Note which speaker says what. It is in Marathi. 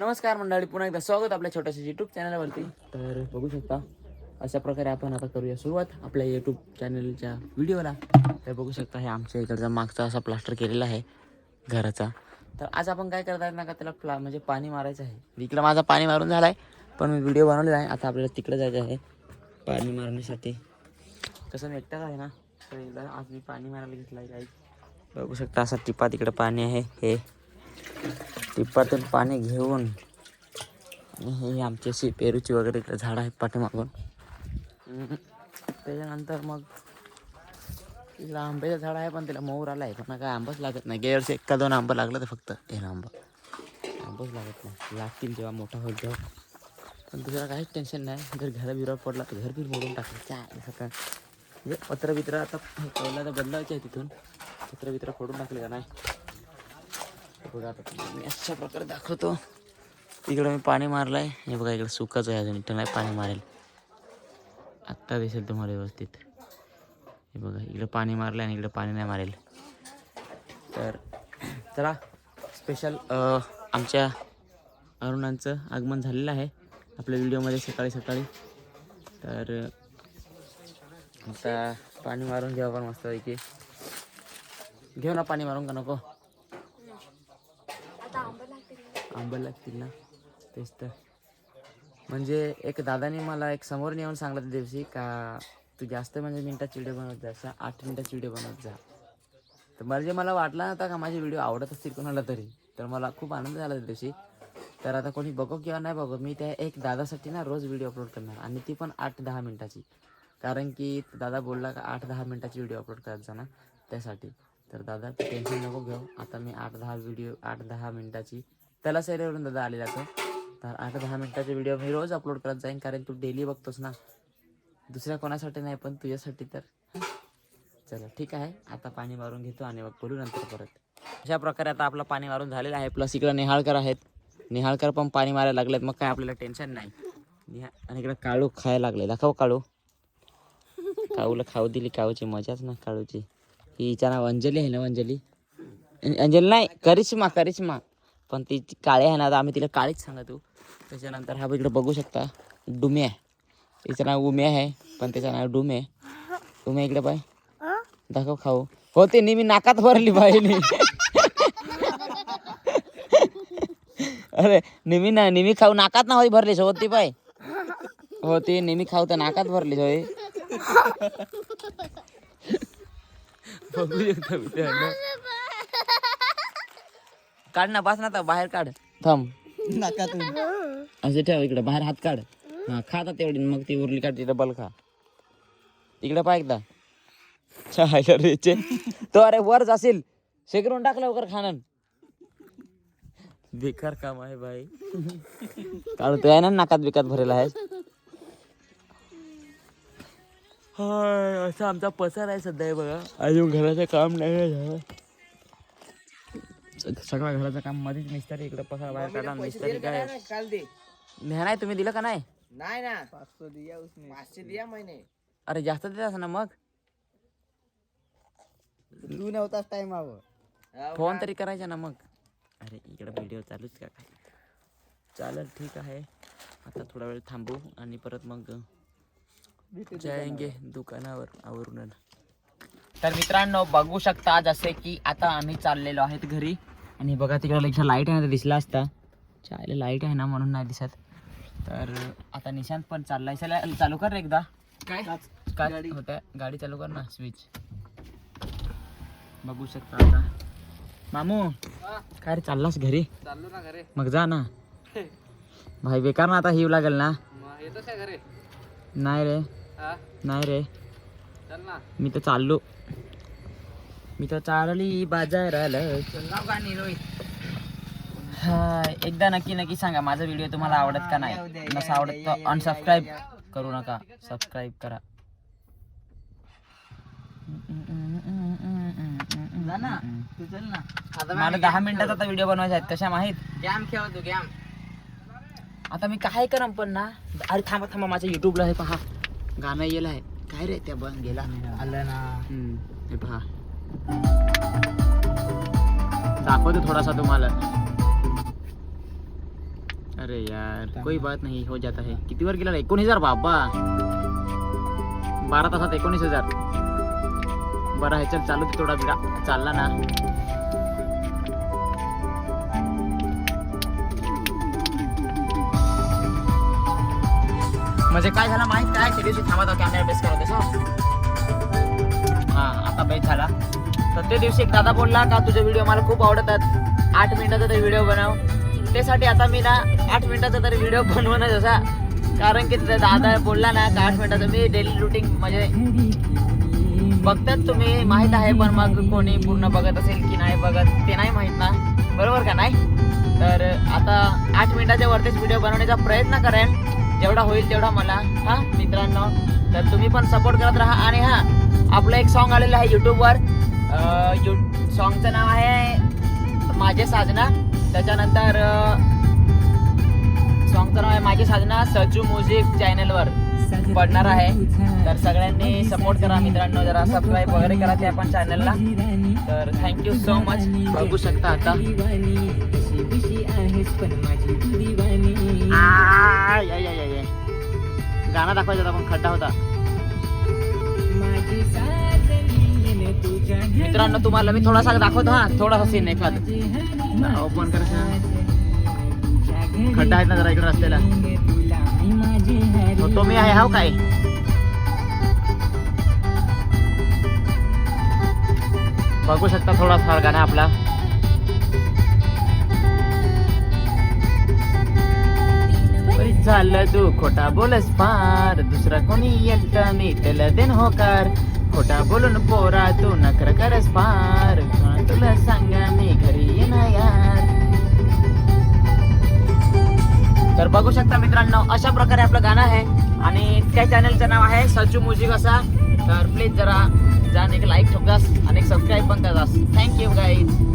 Speaker 1: नमस्कार मंडळी पुन्हा एकदा स्वागत आपल्या छोट्याशा यूट्यूब चॅनलवरती तर बघू शकता अशा प्रकारे आपण आता करूया सुरुवात आपल्या यूट्यूब चॅनलच्या व्हिडिओला तर बघू शकता हे आमच्या इकडचा मागचा असा प्लास्टर केलेला आहे घराचा. तर आज आपण काय करत आहेत ना का त्याला प्ला म्हणजे पाणी मारायचं आहे. इकडं माझा पाणी मारून झाला आहे पण मी व्हिडिओ बनवलेला आहे. आता आपल्याला तिकडे जायचं आहे पाणी मारण्यासाठी. कसं मी एकटाच आहे ना तर एकदा आज मी पाणी मारायला घेतलं आहे बघू शकता असा टिपा तिकडं पाणी आहे हे. टिप्पातून पाणी घेऊन हे आमची अशी पेरूची वगैरे इकडे झाडं आहेत पाठीमागून. त्याच्यानंतर मग तिला आंब्याचं झाड आहे पण त्याला मोहर आला आहे पण काय आंबाच लागत नाही. गेल्या वर्षी एका दोन आंबा लागलं तर फक्त हे आंबा. आंबाच लागत नाही. लागतील जेव्हा मोठा होईल तेव्हा. पण दुसरा काहीच टेन्शन नाही. जर घरा बिरा पडला तर घर बीर मोडून टाकलं. काय सकाळ म्हणजे पत्र बित्र आता पहिला तर बदलायचे आहे तिथून. पत्र बित्र फोडून टाकले का नाही? बघा आता मी अशा प्रकारे दाखवतो. इकडं मी पाणी मारलं आहे हे बघा इकडे सुकाच आहे अजून. इथं नाही पाणी मारेल. आत्ता दिसेल तुम्हाला व्यवस्थित. हे बघा इकडे पाणी मारलं आणि इकडे पाणी नाही मारेल. तर चला स्पेशल आमच्या अरुणांचं आगमन झालेलं आहे. आपल्या व्हिडिओमध्ये सकाळी सकाळी. तर आता पाणी मारून घेऊ आपण मस्तपैकी. घेऊ ना पाणी मारून का नको? आंबा लागतील ना? तेच तर. म्हणजे एक दादाने मला एक समोर येऊन सांगला त्या दिवशी का तू जास्त म्हणजे मिनटात व्हिडिओ बनवत जा असा आठ मिनटात व्हिडिओ बनवत जा. तर म्हणजे मला वाटला नव्हता का माझे व्हिडिओ आवडत असतील कोणाला तरी तर मला खूप आनंद झाला त्या दिवशी. तर आता कोणी बघो किंवा नाही बघो मी त्या एक दादासाठी ना रोज व्हिडिओ अपलोड करणार आणि ती पण आठ दहा मिनटाची. कारण की दादा बोलला का आठ दहा मिनटाची व्हिडिओ अपलोड करायचा ना त्यासाठी. तर दादा टेन्शन नको घेऊ. आता मी आठ दहा व्हिडिओ आठ दहा मिनटाची त्याला सैरेवरून दादा आलेला तो. तर आठ दहा मिनटाचे व्हिडिओ मी रोज अपलोड करत जाईन कारण तू डेली बघतोस ना. दुसऱ्या कोणासाठी नाही पण तुझ्यासाठी तर. चला ठीक आहे. आता पाणी मारून घेतो आणि मग बोलू नंतर परत. अशा प्रकारे आता आपलं पाणी मारून झालेलं आहे. प्लस इकडं निहाळकर आहेत. निहाळकर पण पाणी मारायला लागलेत. मग काय आपल्याला टेन्शन नाही. निहा आणि इकडं काळू खायला लागले. दाखव काळू. काळूला खाऊ दिली. काळूची मजाच ना काळूची. ही हिच्या नाव अंजली आहे ना अंजली? अंजली नाही करिश्मा करिश्मा. पण ती काळे आहे ना आता आम्ही तिला काळीच सांगतो. त्याच्यानंतर हा इकडे बघू शकता डुम्या तिचं नाव उमे आहे पण त्याचं नाव डुमे डुमे इकडे पाय. दाखव खाऊ. हो ते नेहमी नाकात भरली बाईने अरे नेहमी ना नेहमी खाऊ नाकात ना होई भरली होती पाय हो ते नेहमी खाऊ तर नाकात भरली होय बघू शकता काढ ना बस ना आता बाहेर काढ. थांब.
Speaker 2: नाकातून
Speaker 1: असे ठेव इकडे बाहेर हात काढ. हा खा आता तेवढी मग ती उरली काढ ती डबल खा. इकडे पाय एकदा. छायला रेचे तो अरे वरच असेल शेकरून टाक लवकर खाणं. बेकार काम आहे बाई. काढ तू आहे ना नाकात बिकात भरेला आहे हाय, असा आमचा पसार आहे सध्या हे बघा. अजून घराचं काम नाही झालं स- सगळं घराचं काम मध्येच मिस्त्री इकडे पसार बाहेर काढा मिस्त्री काय
Speaker 2: काल दे.
Speaker 1: नाही नाही तुम्ही दिलं का नाही?
Speaker 2: नाही ना. पाचशे दिया उसने. पाचशे दिया मैंने.
Speaker 1: अरे जास्त देत असं ना मग?
Speaker 2: तू नव्हताच टाइम हवं
Speaker 1: फोन तरी करायचा ना मग. अरे इकडे व्हिडिओ चालूच का? काय चालेल ठीक आहे. आता थोडा वेळ थांबू आणि परत मग जायंगे दुकानावर आवरून. तर मित्रांनो बघू शकता जसे की आता आम्ही चाललेलो आहेत घरी. आणि बघा तिकडे लक्ष लाइट आहे ना दिसला असता. चायला लाइट आहे ना म्हणून नाही दिसत. तर आता निशांत पण चाललाय. चला चालू कर रे एकदा.
Speaker 2: काय?
Speaker 1: काय होत गाडी. चालू कर ना स्विच बघू शकता आता. मामू काय रे चाललास घरी?
Speaker 2: चाललो ना घरे.
Speaker 1: मग जा ना. भाई बेकार ना आता हिव लागेल ना.
Speaker 2: येतोस घरे?
Speaker 1: नाही रे. नाही रे.
Speaker 2: चल ना.
Speaker 1: मी तर चाललो. मी तर चालली बाजाराला. हा एकदा नक्की नक्की सांगा माझा व्हिडिओ तुम्हाला आवडत का नाही? नसा आवडत तर अनसबस्क्राईब करू नका. सबस्क्राईब करा. मला दहा मिनिटात आता व्हिडिओ बनवायचे आहेत कशा माहीत?
Speaker 2: गॅम खेळ तू गॅम
Speaker 1: आता मी काय करम पण ना? अरे थांबा थांबा माझ्या युट्यूबला हे पहा. गाणं येलं आहे काय रे त्या बन गेला
Speaker 2: आलं ना.
Speaker 1: हे पहा. दाखवतो थोडासा तुम्हाला. अरे यार कोई बात नहीं हो जाता है. किती वर गेला एकोणीस हजार बाबा. बारा तासात एकोणीस हजार. बरं आहे चल चालू थोडा बिडा चालला ना. म्हणजे काय झालं माहीत? काय? दिवशी थांबत कॅमेरा बेस. करत होते झाला. तर ते दिवशी एक दादा बोलला का तुझे व्हिडिओ मला खूप आवडतात आठ मिनिटाचा तरी व्हिडिओ बनव. त्यासाठी आता मी ना आठ मिनिटाचा तरी व्हिडिओ बनवणं जसा कारण की दादा बोलला ना का आठ मिनिटाचं? मी डेली रुटीन म्हणजे बघतात तुम्ही माहीत आहे पण मग कोणी पूर्ण बघत असेल की नाही बघत ते नाही माहीत ना. बरोबर का नाही? तर आता आठ मिनिटाच्या वरतीच व्हिडिओ बनवण्याचा प्रयत्न करेन. जेवढा होईल तेवढा मला. हा मित्रांनो तर तुम्ही पण सपोर्ट करत राहा. आणि हा आपलं एक सॉन्ग आलेलं आहे यूट्यूबवर यू सॉन्गचं नाव आहे माझे साजना. त्याच्यानंतर सॉन्गचं नाव आहे माझी साजना सजू म्युझिक चॅनलवर पडणार आहे. तर सगळ्यांनी सपोर्ट करा मित्रांनो जरा सबस्क्राईब वगैरे करा त्या पण चॅनलला तर थँक्यू सो मच बघू शकता आता. आ, या, या, या, या. गाणं दाखवायचं होता पण खड्डा होता. मित्रांनो तुम्हाला मी थोडासा दाखवतो हा थोडासा सीन एखाद. ओपन कर खड्डा आहेत ना जरा इकडे रस्त्याला. तो- तो मी आहे हाव काय? बघू शकता थोडासा गाणं आपला. झालं तू? खोटा बोलस पार. दुसरा कोणी येत मी त्याला देन होकार. खोटा बोलून पोरा तू नकर करस पार. तुला सांगा मी घरी येणार यार. तर बघू शकता मित्रांनो अशा प्रकारे आपलं गाणं आहे. आणि त्या चॅनलचं नाव आहे सचू म्युझिक असा. तर प्लीज जरा जाण एक लाईक ठोकास आणि एक सबस्क्राईब पण करास थँक्यू गाईज